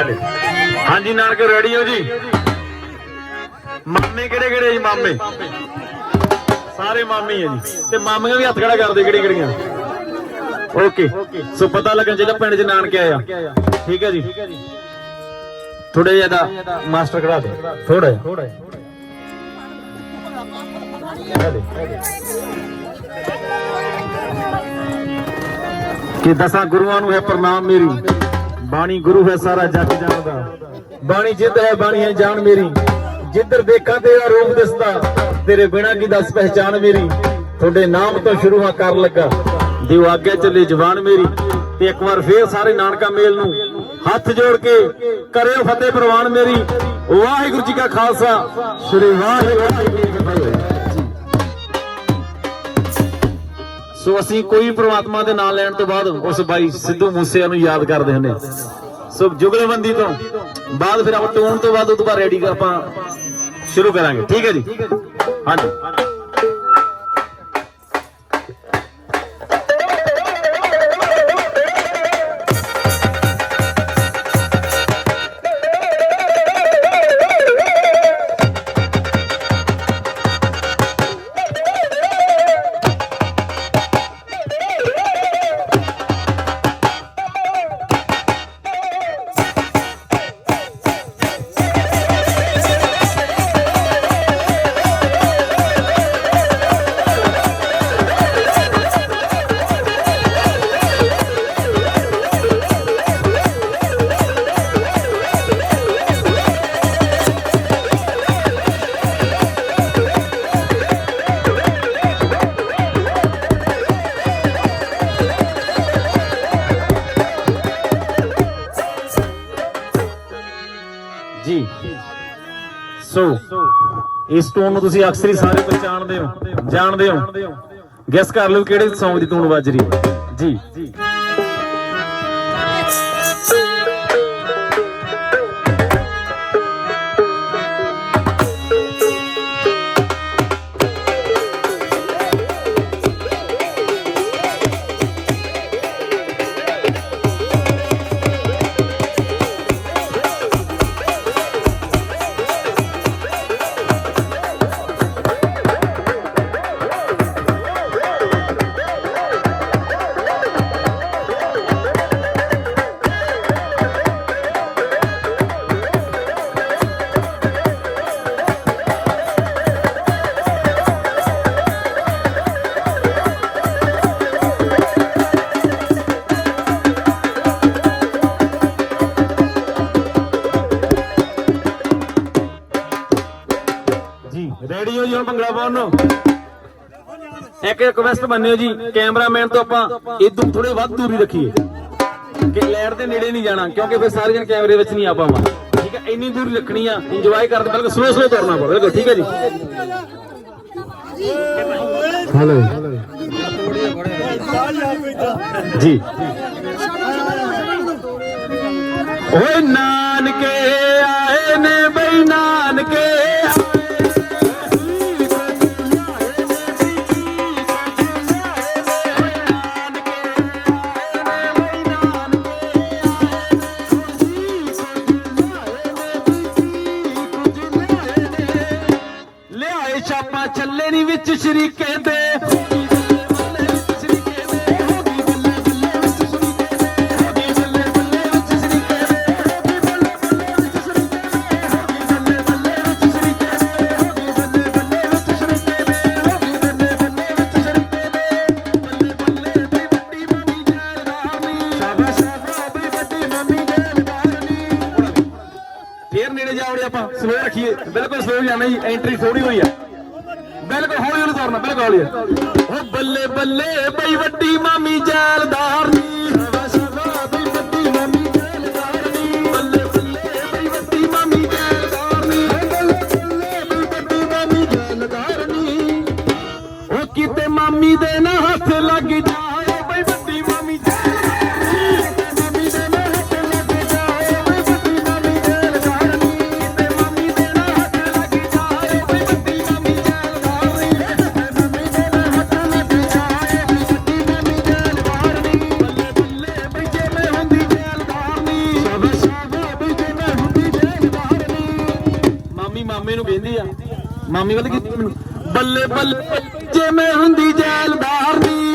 ਹਲੇ ਹਾਂਜੀ, ਨਾਨਕ ਰੈਡੀ ਹੋ ਜੀ? ਮਾਮੇ ਕਿਹੜੇ ਕਿਹੜੇ ਜੀ, ਮਾਮੇ? ਸਾਰੇ ਮਾਮੇ ਹੀ ਆ ਜੀ। ਤੇ ਮਾਮੀਆਂ ਵੀ ਹੱਥ ਖੜਾ ਕਰਦੇ ਕਿਹੜੀ ਕਿਹੜੀਆਂ? ਓਕੇ ਸੋ ਪਤਾ ਲੱਗਣ ਚਾਹੀਦਾ ਪਿੰਡ 'ਚ ਨਾਨਕੇ ਆਇਆ ਠੀਕ ਹੈ ਜੀ? ਥੋੜਾ ਜਿਹਾ ਦਾ ਮਾਸਟਰ ਕਰਾ ਦੇ। ਥੋੜਾ ਜਿਹਾ। ਕਿ ਦਸਾਂ, ਗੁਰੂਆਂ ਨੂੰ ਹੈ ਪ੍ਰਣਾਮ ਮੇਰੀ। ਬਾਣੀ ਗੁਰੂ ਹੈ ਸਾਰਾ ਜੱਗ ਜਾਣਦਾ। ਬਾਣੀ ਜਿੱਦ ਹੈ ਬਾਣੀ ਹੈ ਜਾਣ ਮੇਰੀ। ਜਿੱਧਰ ਦੇਖਾਂ ਤੇਰਾ ਰੂਪ ਦਿਸਦਾ, ਤੇਰੇ ਬਿਨਾ ਕੀ ਦੱਸ ਪਹਿਚਾਨ ਮੇਰੀ। ਤੁਹਾਡੇ ਨਾਮ ਤੋਂ ਸ਼ੁਰੂ ਹਾਂ ਕਰ ਲੱਗਾ। ਦਿਓ ਆਗੇ ਚੱਲੇ ਜਵਾਨ ਮੇਰੀ ਤੇ ਇੱਕ ਵਾਰ ਫੇਰ ਸਾਰੇ ਨਾਨਕਾ ਮੇਲ ਨੂੰ ਹੱਥ ਜੋੜ ਕੇ ਕਰਿਓ ਫਤਿਹ ਪ੍ਰਵਾਨ ਮੇਰੀ। ਵਾਹਿਗੁਰੂ ਜੀ ਕਾ ਖਾਲਸਾ, ਸ੍ਰੀ ਵਾਹਿਗੁਰੂ ਸੋ ਅਸੀਂ ਕੋਈ ਪ੍ਰਮਾਤਮਾ ਦੇ ਨਾਮ ਲੈਣ ਤੋਂ ਬਾਅਦ ਉਸ ਬਾਈ ਸਿੱਧੂ ਮੂਸੇ ਨੂੰ ਯਾਦ ਕਰਦੇ ਹੁੰਦੇ ਸੋ ਜੁਗਲਬੰਦੀ ਤੋਂ ਬਾਅਦ ਫਿਰ ਆਪਾਂ ਟੋਨ ਤੋਂ ਬਾਅਦ ਉਹ ਤੋਂ ਬਾਅਦ ਰੈਡੀ ਆਪਾਂ ਸ਼ੁਰੂ ਕਰਾਂਗੇ। ਠੀਕ ਹੈ ਜੀ? ਹਾਂਜੀ। ਇਸ ਟੋਨ ਨੂੰ ਤੁਸੀਂ ਅਕਸਰ ਹੀ ਸਾਰੇ ਪਛਾਣਦੇ ਹੋ, ਜਾਣਦੇ ਹੋ। ਗੈਸ ਕਰ ਲਓ ਕਿਹੜੇ ਸੌਂਗ ਦੀ ਟੋਨ ਵੱਜ ਰਹੀ ਹੈ। ਜੀ। ਪਾਉਣ ਨੂੰ ਇੱਕ ਰਿਕਵੈਸਟ ਮੰਨਿਓ ਜੀ ਕੈਮਰਾਮੈਨ ਤੋਂ ਆਪਾਂ ਇਦੋਂ ਥੋੜੇ ਵੱਧ ਦੂਰੀ ਰੱਖੀਏ। ਕਿ ਲੈਟ ਦੇ ਨੇੜੇ ਨਹੀਂ ਜਾਣਾ ਕਿਉਂਕਿ ਫਿਰ ਸਾਰੇ ਜਣ ਕੈਮਰੇ ਵਿੱਚ ਨਹੀਂ ਆ ਪਾਵਾਂ। ਠੀਕ ਹੈ ਇੰਨੀ ਦੂਰੀ ਰੱਖਣੀ ਆ ਇੰਜੋਏ ਕਰਦੇ ਬਿਲਕੁਲ ਸਲੋ ਸਲੋ ਤੁਰਨਾ ਪਵੇ ਬਿਲਕੁਲ ਠੀਕ ਹੈ ਜੀ। ਹੈਲੋ। ਜੀ। ਓਏ ਨਾਨਕੇ ਆਏ ਨੇ ਬਈ ਨਾਨਕੇ। ਵਿੱਚ ਸ਼ਰੀਕੇ ਦੇ ਫੇਰ ਨੇੜੇ ਜਾਵੜੇ ਆਪਾਂ ਸਲੋ ਰੱਖੀਏ। ਬਿਲਕੁਲ ਸਲੋ ਜਾਣਾ ਜੀ ਐਂਟਰੀ ਥੋੜੀ ਹੋਈ ਆ। ਬਿਲਕੁਲ ਹੌਲੀ ਹੌਲੀ ਤੁਰਨਾ ਬਿਲਕੁਲ ਹੌਲੀ। ਉਹ ਬੱਲੇ ਬੱਲੇ ਬਈ ਵੱਡੀ ਮਾਮੀ ਜੈਲਦਾਰ ਮਾਮੀ ਵੱਲ ਕੀ? ਬੱਲੇ ਬੱਲੇ ਜੇ ਮੈਂ ਹੁੰਦੀ ਜੈਲਦਾਰ ਨਹੀਂ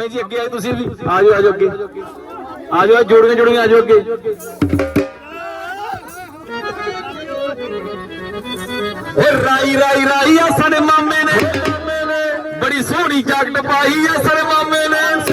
ਪੰਮੇ ਜੀ ਅੱਗੇ ਆਏ ਤੁਸੀਂ ਵੀ। ਆ ਜਾਓ ਆ ਜਾਓ ਅੱਗੇ। ਆ ਜਾਓ ਜੋੜੀਆਂ ਜੋੜੀਆਂ ਆ ਜਾਓ ਅੱਗੇ। ਓ ਰਾਈ ਰਾਈ ਰਾਈ ਆ ਸਾਡੇ ਮਾਮੇ ਨੇ। ਬੜੀ ਸੋਹਣੀ ਜੈਕਟ ਪਾਈ ਆ ਸਾਡੇ ਮਾਮੇ ਨੇ।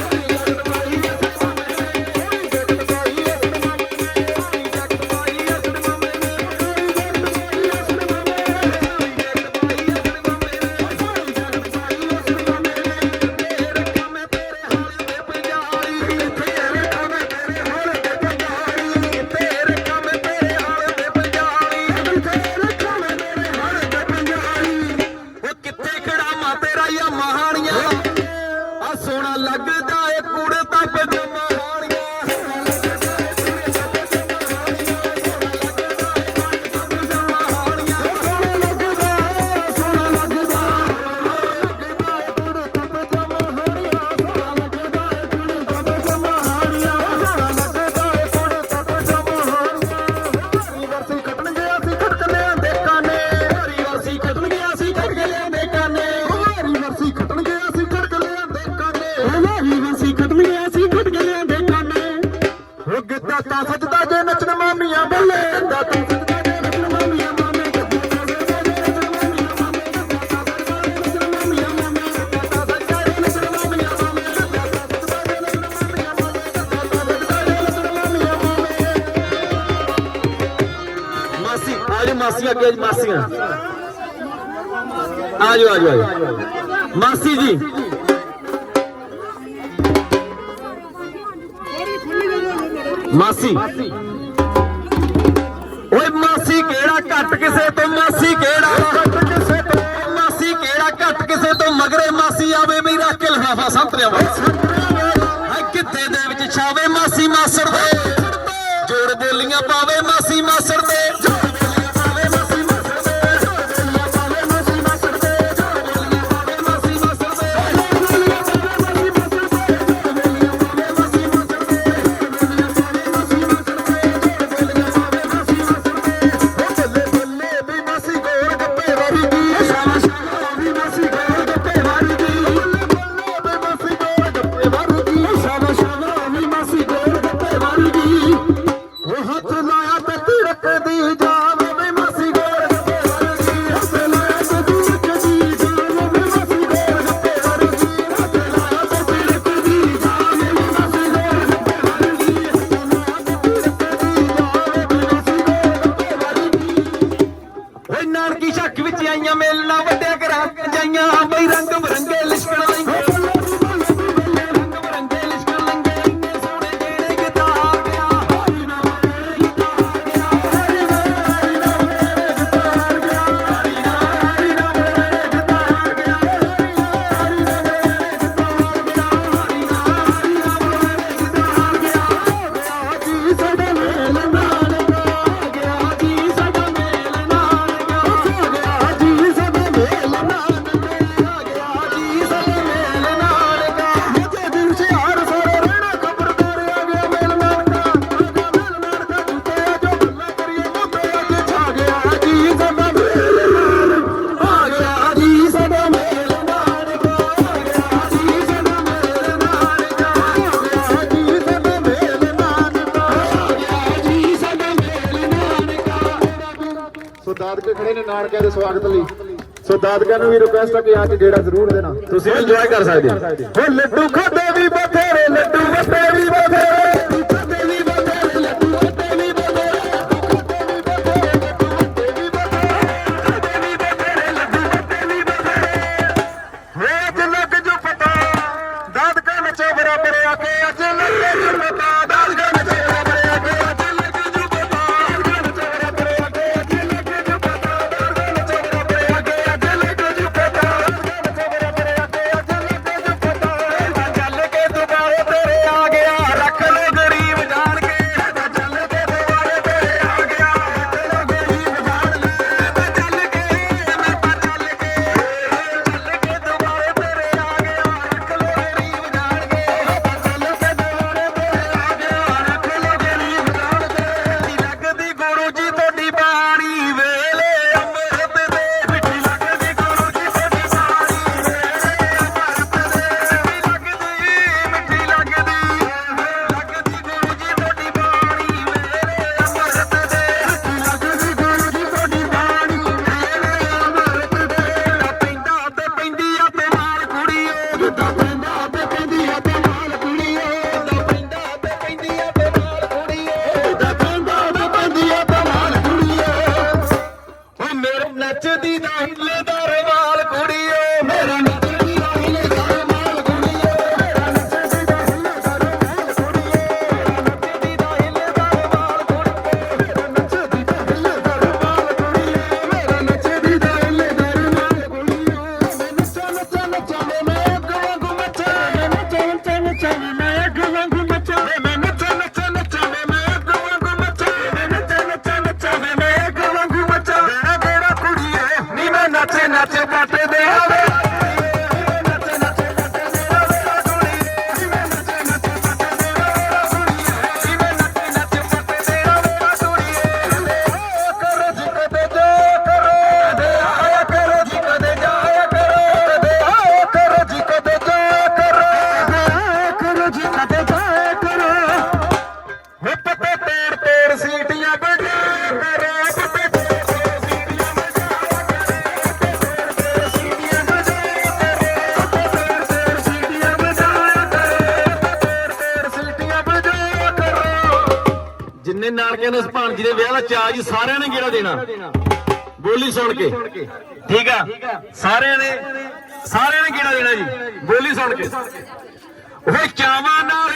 ਅੱਗੇ ਮਾਸੀਆਂ। ਆਜੋ ਆਜੋ ਆਜੋ। ਮਾਸੀ ਜੀ। ਮਾਸੀ। ਓਏ ਮਾਸੀ, ਕਿਹੜਾ ਘੱਟ ਕਿਸੇ ਤੋਂ? ਮਾਸੀ, ਕਿਹੜਾ ਮਾਸੀ, ਕਿਹੜਾ ਘੱਟ ਕਿਸੇ ਤੋਂ? ਮਗਰੇ ਮਾਸੀ ਆਵੇ ਮੇਰੀ ਰੱਖ ਕੇ ਲਫਾਫਾ ਸੰਤਰਿਆ ਵਾ ਹਾਏ, ਕਿੱਥੇ ਦੇ ਵਿੱਚ ਛਾਵੇ ਮਾਸੀ ਮਾਸਰ ਦੇ? ਜੋੜ ਬੋਲੀਆਂ ਪਾਵੇ ਮਾਸੀ ਮਾਸਰ ਦੇ। ਆਉਂਦੇ ਨੇ ਨਾਨਕਿਆਂ ਦੇ ਸਵਾਗਤ ਲਈ। ਸੋ ਦਾਦਕਿਆਂ ਨੂੰ ਵੀ ਰਿਕੁਐਸਟ ਹੈ ਕਿ ਅੱਜ ਗੇੜਾ ਜ਼ਰੂਰ ਦੇਣਾ। ਤੁਸੀਂ ਇੰਜੋਏ ਕਰ ਸਕਦੇ ਹੋ। ਹੋ। ਲੱਡੂ ਖਾਦੇ ਵੀ ਬਥੇਰੇ ਲੱਡੂ ਵਟੇ ਵੀ ਬਥੇਰੇ। ਬੱਚਾ ਜੀ ਸਾਰਿਆਂ ਨੇ ਗੇੜਾ ਦੇਣਾ। ਬੋਲੀ ਸੁਣ ਕੇ। ਠੀਕ ਆ? ਸਾਰਿਆਂ ਨੇ ਸਾਰਿਆਂ ਨੇ ਗੇੜਾ ਦੇਣਾ ਜੀ। ਬੋਲੀ ਸੁਣ ਕੇ। ਉਹ ਚਾਵਾਂ ਨਾਲ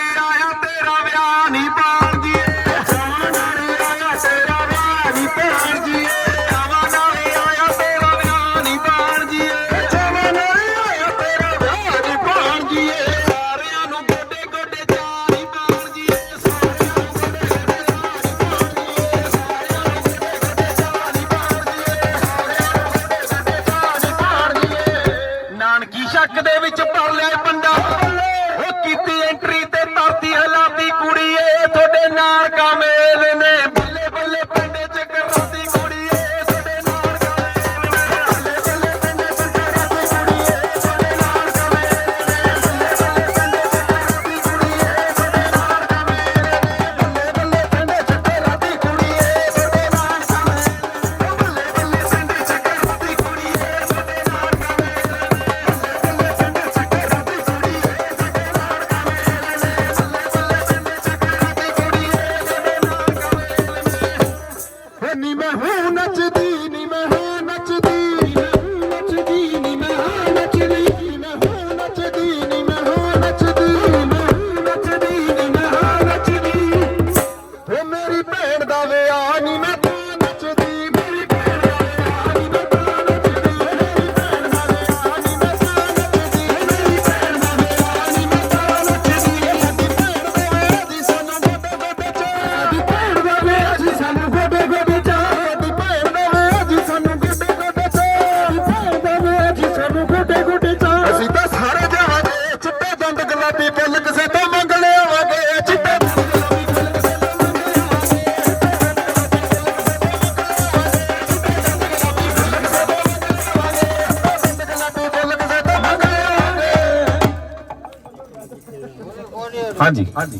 ਹਾਂਜੀ।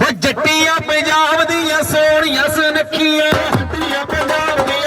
ਉਹ ਜੱਟੀਆਂ ਪੰਜਾਬ ਦੀਆਂ ਸੋਹਣੀਆਂ ਸੁਨੱਖੀਆਂ। ਜੱਟੀਆਂ ਪੰਜਾਬ ਦੀਆਂ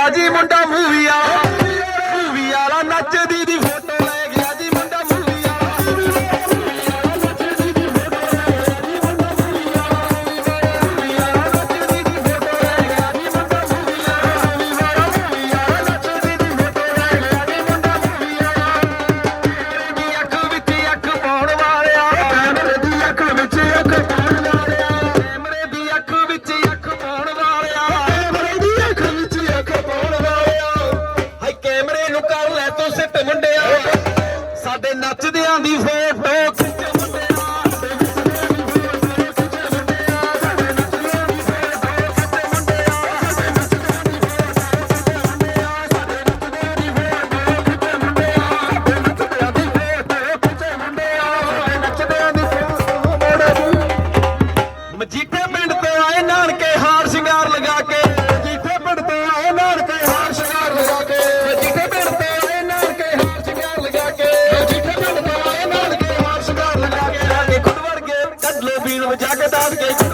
ராஜி முண்டா மூவியா जागत आज